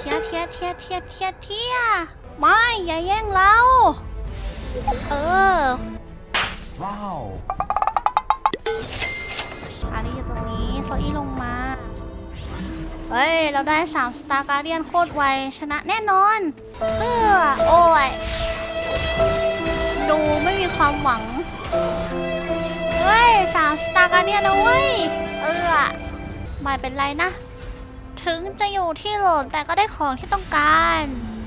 เทียเทียเทียเทียเทียเทียไม่อย่าแย่งเรา เออ Wow. อารีอยู่ตรงนี้โซอี้ลงมา เฮ้ย เราได้3สตาร์การเดียนโคตรไว ชนะแน่นอนเพื่อโอ้ย ดูไม่มีความหวัง เฮ้ยสามสตาร์การเดียนนะเว้ย เออไม่เป็นไรนะ ถึงจะอยู่ที่โหลดแต่ก็ได้ของที่ต้องการ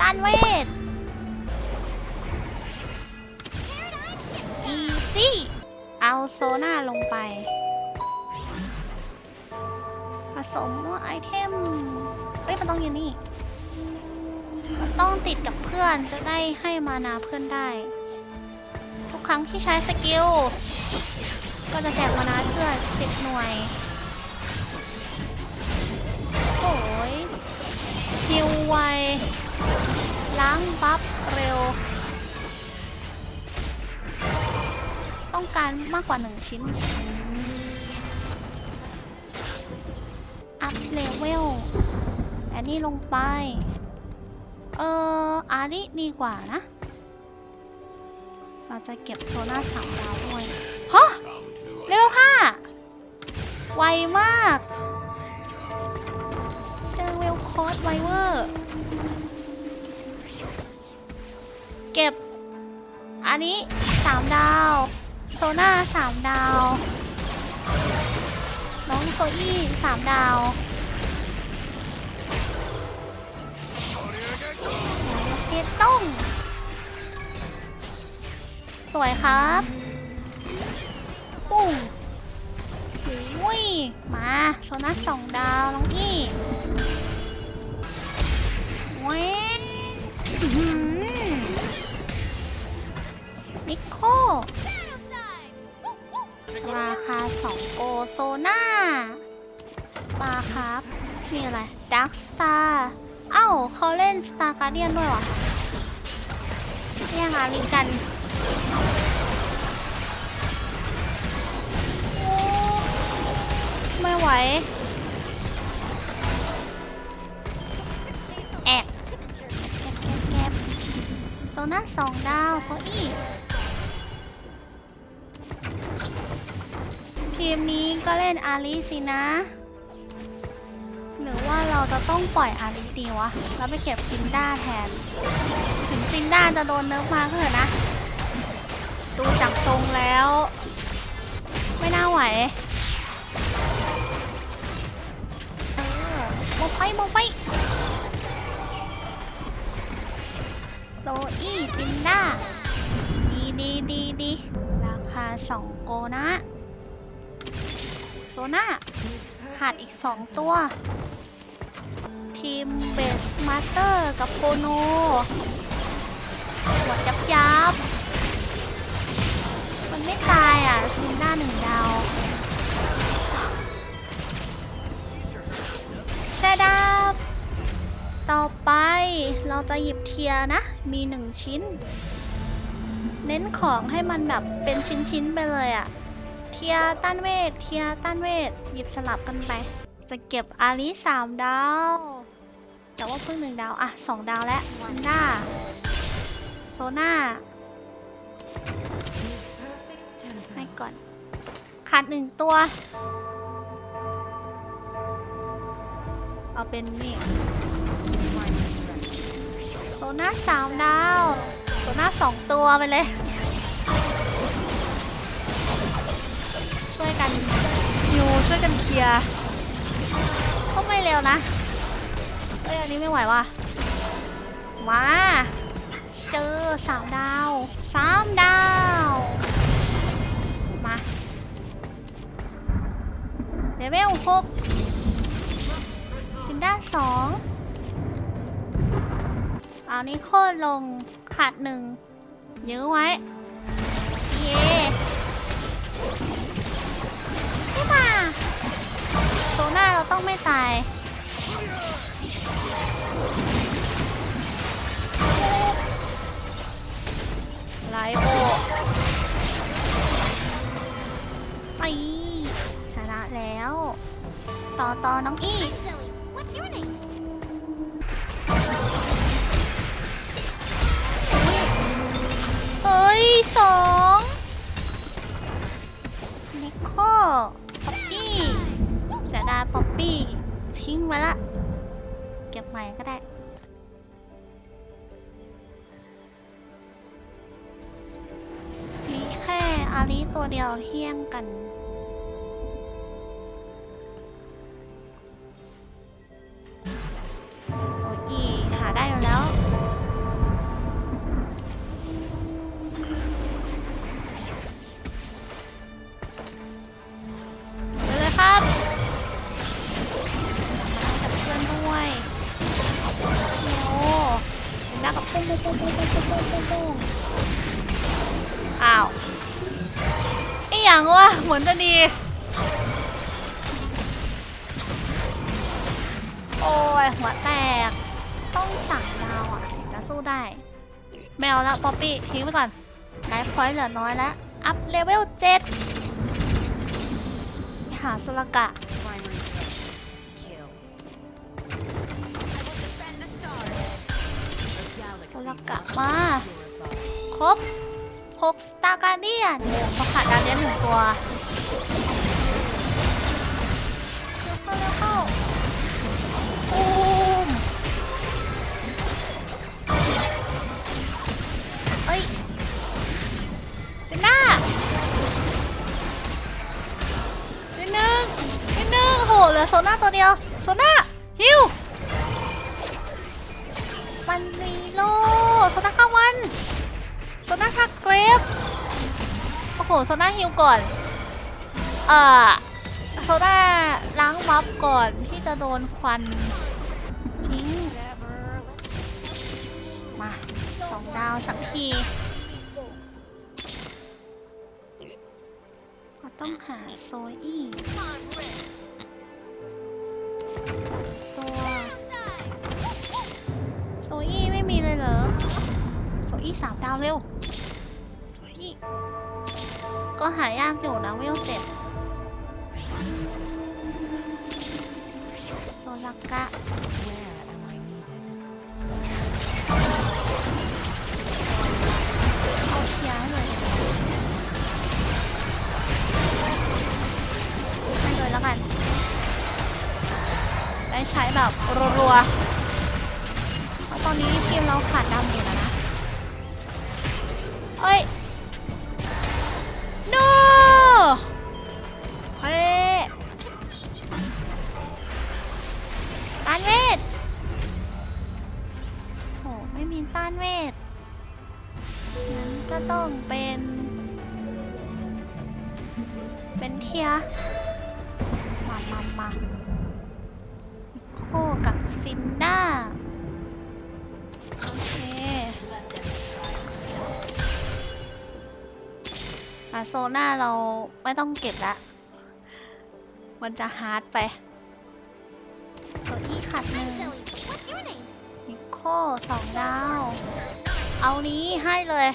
ต้านเวทอีซี่เอาโซน่าลงไป ผสมไอเทมเฮ้ยมันต้องอยู่นี่ มันต้องติดกับเพื่อนจะได้ให้มานาเพื่อนได้ ทุกครั้งที่ใช้สกิล ก็จะแจกมานาเพื่อนสิบหน่วย ฮิวไว ล้างบัฟเร็ว ต้องการมากกว่าหนึ่งชิ้น อัพเลเวลอันนี้ลงไป เอออาริดีกว่านะ เราจะเก็บโซน่าสามดาวด้วยฮะเลเวลห้าไวมาก เจอเวคอสไวเวอร์ เก็บ อันนี้สามดาว โซน่าสามดาว น้องโซอี้สามดาวเพชรต้อง สวยครับปุ้งอุ้ย มา โซน่าสองดาว น้องอี้ เว้นนิโคราคา2โกโซน่าปลาครับมีอะไรดักสตาร์เอ้าเขาเล่นสตาร์การเดียนด้วยเหรอแย่งอาลิงกันไม่ไหวแอบ น่าสองดาวโซอี้ทีมนี้ก็เล่นอาริสินะ หรือว่าเราจะต้องปล่อยอาริดีวะ แล้วไปเก็บซินด้าแทน ถึงซินด้าจะโดนเนิร์ฟมาก็เถอะนะ ดูจากทรงแล้ว ไม่น่าไหว เออมองไปมองไป โซอี้ซินด้าดีดีดีดีราคา 2 โกนะ โซน่าขาดอีก 2 ตัว ทีมเบสมาสเตอร์กับโคโนหัวยับยับ มันไม่ตายอะซินด้าหนึ่งดาวใช่ดับ ต่อไปเราจะหยิบเทียนะ มีหนึ่งชิ้น เน้นของให้มันแบบเป็นชิ้นๆไปเลยอะเทียต้านเวท เทียต้านเวท หยิบสลับกันไป จะเก็บอาลีสามดาว แต่ว่าเพิ่งหนึ่งดาว อะสองดาวแล้ววันด้าโซน่าให้ก่อน ขาดหนึ่งตัว เอาเป็นนี่ โซน่าสามดาวโซน่าสองตัวไปเลย ช่วยกันฮิวช่วยกันเคลียร์ก็ไม่เร็วนะเอ้ยอันนี้ไม่ไหวว่ะมาเจอสามดาวสามดาว มาเลเวลหกซินด้าสอง เอานี้โคตรลงขาดหนึ่งยื้อไว้ เย่ไม่มาโซน่าเราต้องไม่ตายไลโอไปชนะแล้ว ต่อต่อน้องอี้่สองนิโคป๊อปปี้เสียดาป๊อปปี้ทิ้งมาละ เก็บใหม่ก็ได้ มีแค่อาลีตัวเดียวเที่ยงกัน พอยต์เหลือน้อยแล้ว อัพเลเวลเจ็ดไปหาสลกะ สลกะมา ครบหกสตาร์การเดียนเขาขาดการเดียนหนึ่งตัว อโซน่าตัวเดียวโซน่าฮิวมันมีโลโซน่าข้างวันโซน่าชักเกรฟโอ้โหโซน่าฮิวก่อน เอ่อโซน่าล้างมัฟก่อนที่จะโดนควันทิ้งมาสองดาวสักทีต้องหาโซอี้ ตัวโซอี้ไม่มีเลยเหรอโซอี้สามดาวเร็วโซอี้ก็หายากอยู่นะเวลเจ็ดโซลากกะเอาเทียร์เลยให้เลยแล้วกัน ได้ใช้แบบรัวๆเพราะตอนนี้ทีมเราขาดดำอยู่แล้วนะเอ้ย no เฮ้ยต้านเวทโหไม่มีต้านเวทงั้นก็ต้องเป็น เป็นเทียมามามา คกับซินด้า โอเคอาโซน่าเราไม่ต้องเก็บละ มันจะฮาร์ดไปโซอี้ขัดหนึ่งนิโคสองดาว เอานี้ให้เลย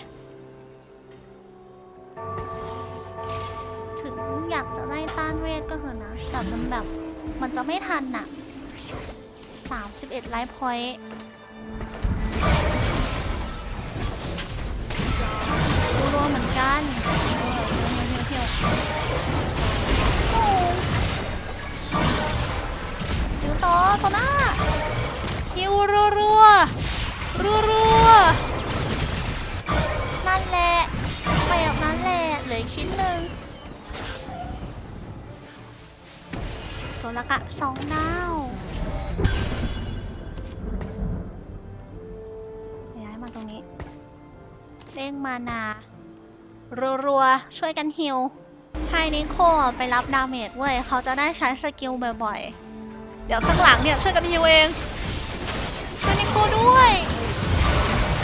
ถึงอยากจะไล่ต้านเวทก็เถอะนะ แต่มันแบบ มันจะไม่ทันน่ะ 31ไลฟ์พอยต์รัวเหมือนกันเที่ยวโอ้เดี๋ยวต่อต่อหน้าคิวรัวรัวรัวรัวๆนั่นแหละ ไปแบบนั้นแหละเหลือชิ้นหนึ่งโซลกะสองดาว งมานา รัวๆ ช่วยกันฮิวให้นิโคไปรับดาเมจเว้ย เขาจะได้ใช้สกิลบ่อยๆ เดี๋ยวข้างหลังเนี่ย ช่วยกันฮิวเอง ช่วยนิโคด้วย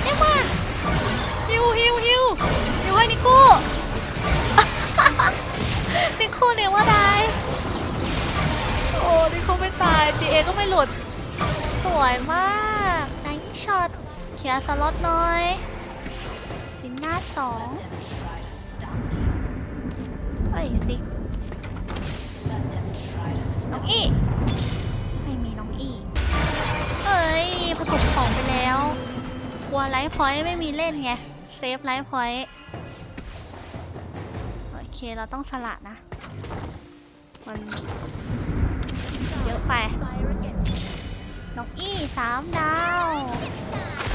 เรียมาฮิวฮิวฮิวฮิวให้นิโคนิโคเนี่ยว่าได้โอ้นิโคไม่ตาย GA ก็ไม่หลุด สวยมากไนช็อตเคลียร์สล็อตน่อย นหน้าสองเฮ้ยซิกน้องอีไม่มีน้องอีเฮ้ยผสมของไปแล้ว กลัวไลฟ์พอยต์ไม่มีเล่นไง เซฟไลฟ์พอยต์โอเค เราต้องสละนะ มันเยอะไปน้องอี้สามดาว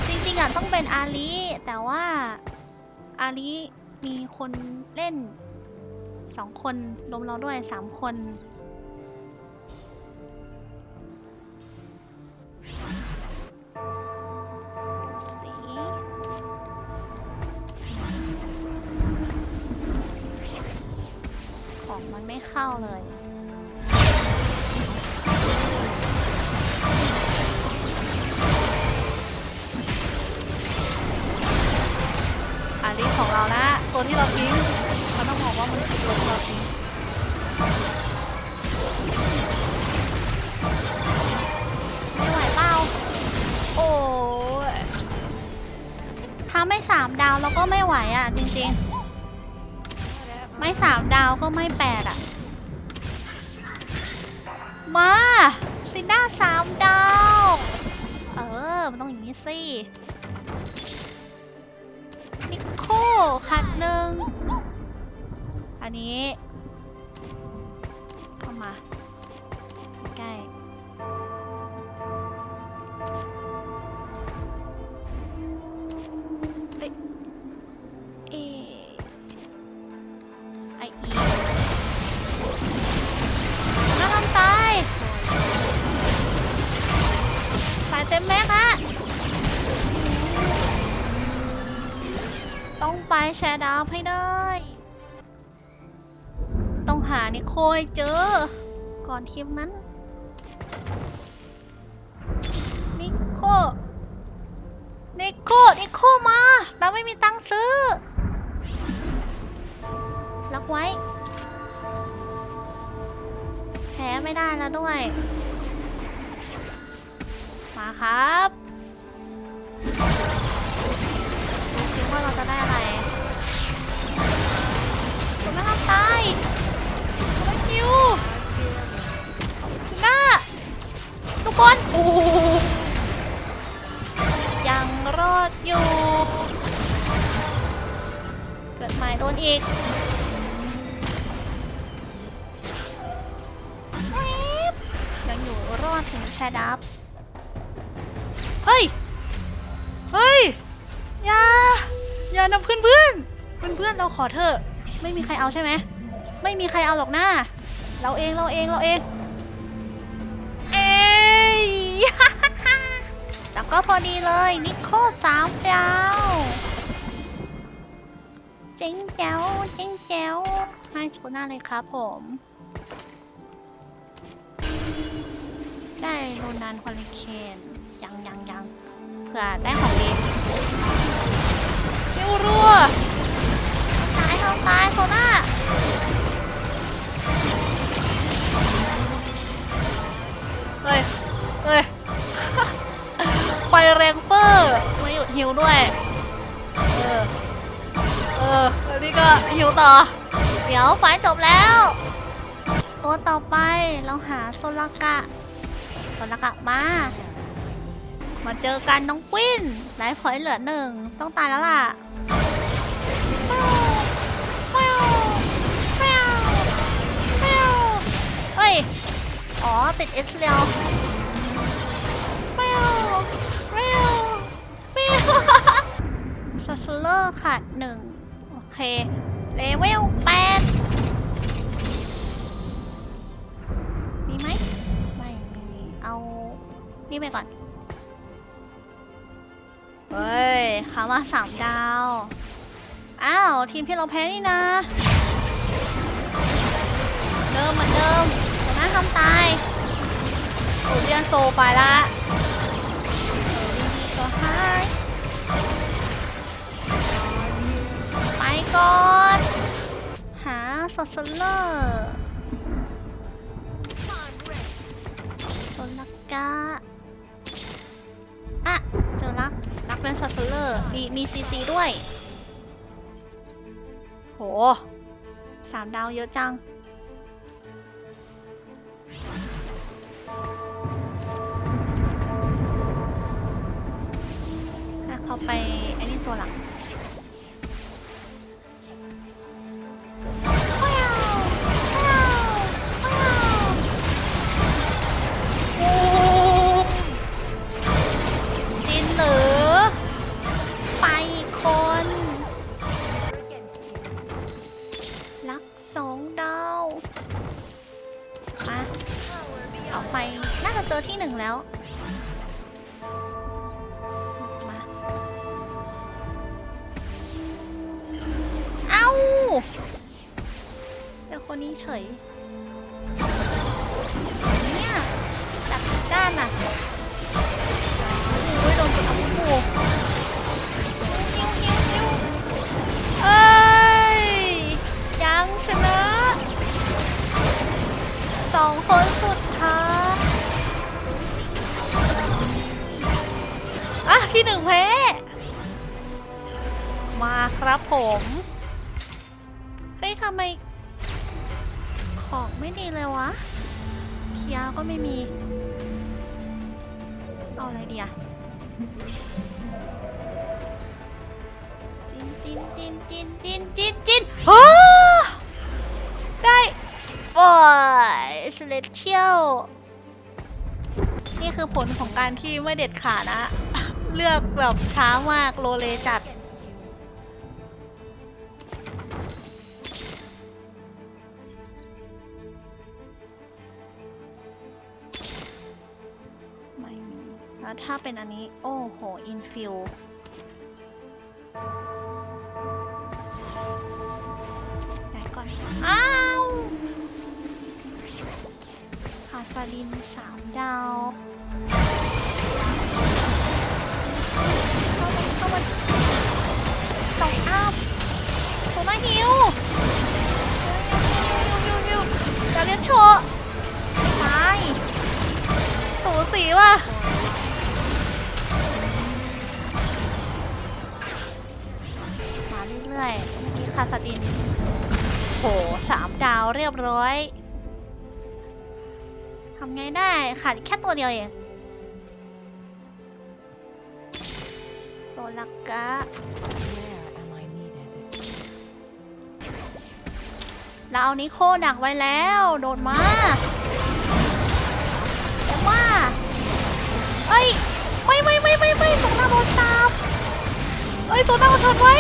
จริงๆอะต้องเป็นอาลีแต่ว่า อาลีมีคนเล่นสองคนรวมเราด้วยสามคน สี ของมันไม่เข้าเลย ตัวที่เราทิ้งเขาต้องบอกว่ามันคือตัวที่เราทิ้งไม่ไหวเปล่าโอ้ยถ้าไม่สามดาวเราก็ไม่ไหวอะ จริงๆ ไม่สามดาวก็ไม่แปดอะ มาซินด้าสามดาว เออ มันต้องอย่างนี้สิ คขัดหนึ่งอันนี้เข้ามา แชร์ดาวให้ได้ ต้องหานิโคให้เจอ ก่อนคลิปนั้น นิโค นิโค นิโคมาเราไม่มีตังค์ซื้อ ล็อกไว้ แพ้ไม่ได้แล้วด้วย มาครับ เอาใช่ไหมไม่มีใครเอาหรอกหน้า เราเองเราเองเราเอง เอ้ย แต่ก็พอดีเลย นิโคสามดาวเจ๋งแจ๋วเจ๋งแจ๋วให้สกุน่าเลยครับผม ได้โรนันควอลิเคนยังยังยังเผื่อได้ของดีคิวรัว ตายเขาตายโซน่าเฮ้ย เฮ้ยไฟแรงเปอร์ไม่หยุดฮิวด้วย เออ เออแล้วนี่ก็ฮิวต่อ เดี๋ยวไฟจบแล้ว ตัวต่อไปเราหาโซลากะ โซลากะมา มาเจอกันน้องกวินไลฟ์พอยต์เหลือหนึ่ง ต้องตายแล้วล่ะ อ๋อ ติดเอสเรียวเปรี้ยวเปรี้ยวเปรี้ยวซัสเลอร์ขาดหนึ่งโอเค เลเวลแปดมีไหมไม่มี เอา นี่ไปก่อน เฮ้ยขามาสามดาว อ้าว ทีมที่เราแพ้นี่นะ เดิมเหมือนเดิม ทำตายโอเรียนโซไปละก็หายไปก่อน หาโซโซเลอร์โซลากาอะ เจอรักรักเป็นโซโซเลอร์มีมีซีซีด้วย โหสามดาวเยอะจัง เอาไปไอ้นี่ตัวหลังจินหรือ ไปคน รักสองดาวมาเอาไป น่าจะเจอที่หนึ่งแล้ว คนนี้เฉยเนี่ยจากทุกด้านน่ะโอ้ยโดนกดอัพโูหิวหิวหิวเอ้ยยังชนะสองคนสุดท้ายอะที่หนึ่งแพ้มาครับผม เฮ้ยทำไม ของไม่ดีเลยวะ เคียร์ก็ไม่มี เอาอะไรดีอะจินจินจินจินจินจินจินโอ้ได้โอ้ยสเลตเทียลนี่คือผลของการที่ไม่เด็ดขาดนะ เลือกแบบช้ามากโลเลจัด แล้วถ้าเป็นอันนี้ โอ้โห อินฟิลไหนก่อน อ้าวคาซาลินสามดาว เข้ามาเข้ามาสองอัพโซน่าฮิวฮิวฮิวฮิวจะเรียกโชว์ตายสูสีว่ะ คาสดิน โหสามดาวเรียบร้อยทำไงได้ขาดแค่ตัวเดียวเองโซลักกะเราเอานิโคดักไว้แล้ว โดดมาโดดมาเอ้ย ไม่ไม่ไม่ไม่ไม่โซน่าโดนตามเอ้ยโซน่าอดนไว้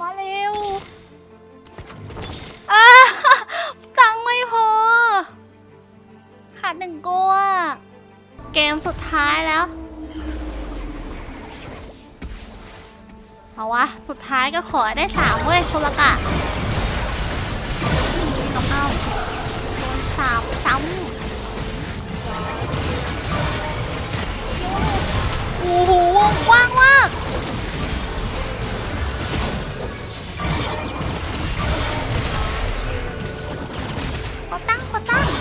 มาเร็วอาตังค์ไม่พอ ขาดหนึ่งกัวเกมสุดท้ายแล้ว เอาวะ สุดท้ายก็ขอได้สามเว้ยโคละกะเอาเอาโดนสามซ้ำโอ้โหวงว้างมาก ขอตั้